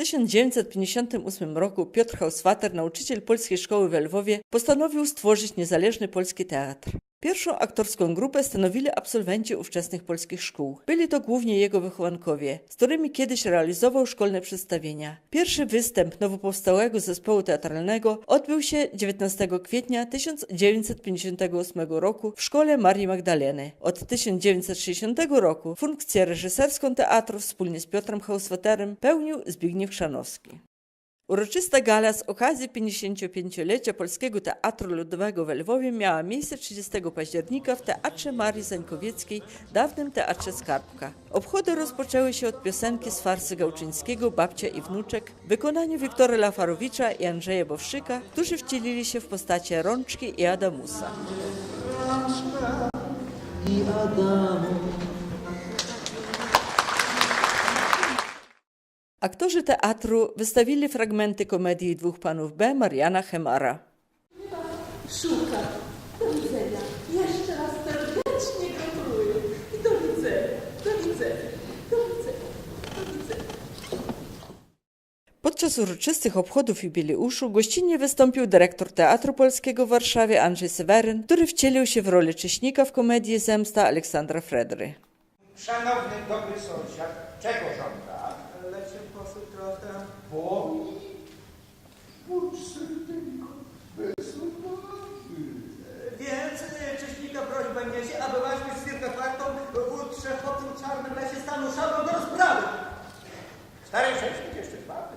1958 roku Piotr Hauswater, nauczyciel polskiej szkoły w Lwowie, postanowił stworzyć niezależny polski teatr. Pierwszą aktorską grupę stanowili absolwenci ówczesnych polskich szkół. Byli to głównie jego wychowankowie, z którymi kiedyś realizował szkolne przedstawienia. Pierwszy występ nowopowstałego zespołu teatralnego odbył się 19 kwietnia 1958 roku w szkole Marii Magdaleny. Od 1960 roku funkcję reżyserską teatru wspólnie z Piotrem Hauswaterem pełnił Zbigniew Chrzanowski. Uroczysta gala z okazji 55-lecia Polskiego Teatru Ludowego w Lwowie miała miejsce 30 października w Teatrze Marii Zańkowieckiej, dawnym Teatrze Skarbka. Obchody rozpoczęły się od piosenki z farsy Gałczyńskiego Babcia i Wnuczek w wykonaniu Wiktora Lafarowicza i Andrzeja Bowszyka, którzy wcielili się w postacie Rączki i Adamusa. i Adamu. Aktorzy teatru wystawili fragmenty komedii dwóch panów B. Mariana Chemara. Szuka. Do widzenia. Jeszcze raz serdecznie gratuluję. I do widzenia. Do widzenia. Do widzenia. Do widzenia. Podczas uroczystych obchodów jubileuszu gościnnie wystąpił dyrektor Teatru Polskiego w Warszawie Andrzej Seweryn, który wcielił się w rolę cześnika w komedii Zemsta Aleksandra Fredry. Szanowny dobry sąsiad, czego żąda? Lecie posył trochę. Bo Więc Cześnika prośbę niesie, aby właśnie z firmę faktą w trzechotym czarnym lesie stanął szablą do rozprawy. stary rzecznik jeszcze czwarty.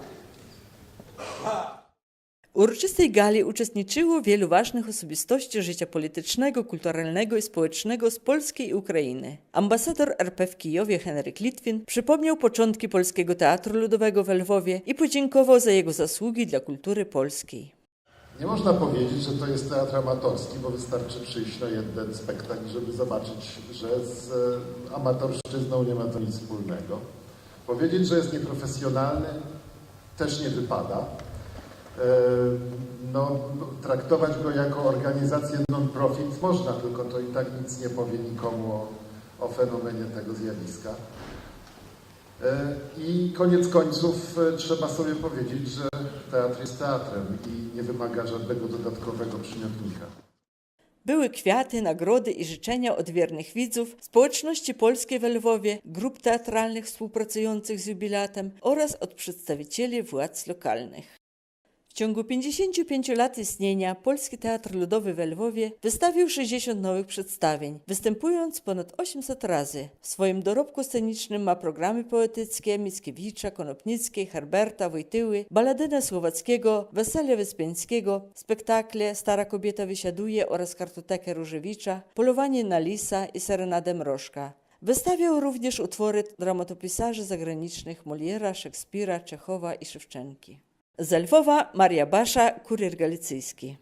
W uroczystej gali uczestniczyło wielu ważnych osobistości życia politycznego, kulturalnego i społecznego z Polski i Ukrainy. Ambasador RP w Kijowie Henryk Litwin przypomniał początki Polskiego Teatru Ludowego w Lwowie i podziękował za jego zasługi dla kultury polskiej. Nie można powiedzieć, że to jest teatr amatorski, bo wystarczy przyjść na jeden spektakl, żeby zobaczyć, że z e, amatorszczyzną nie ma to nic wspólnego. Powiedzieć, że jest nieprofesjonalny, też nie wypada. E, No, traktować go jako organizację non-profit można, tylko to i tak nic nie powie nikomu o, o fenomenie tego zjawiska. E, I koniec końców e, trzeba sobie powiedzieć, że teatr jest teatrem i nie wymaga żadnego dodatkowego przymiotnika. Były kwiaty, nagrody i życzenia od wiernych widzów, społeczności polskiej w Lwowie, grup teatralnych współpracujących z jubilatem oraz od przedstawicieli władz lokalnych. W ciągu 55 lat istnienia Polski Teatr Ludowy w Lwowie wystawił 60 nowych przedstawień, występując ponad 800 razy. W swoim dorobku scenicznym ma programy poetyckie Mickiewicza, Konopnickiej, Herberta, Wojtyły, Baladynę Słowackiego, Wesele Wyspiańskiego, spektakle Stara kobieta wysiaduje oraz kartotekę Różewicza, Polowanie na lisa i Serenadę Mrożka. Wystawiał również utwory dramatopisarzy zagranicznych Moliera, Szekspira, Czechowa i Szewczenki. Z Lwowa Maria Basza, Kurier Galicyjski.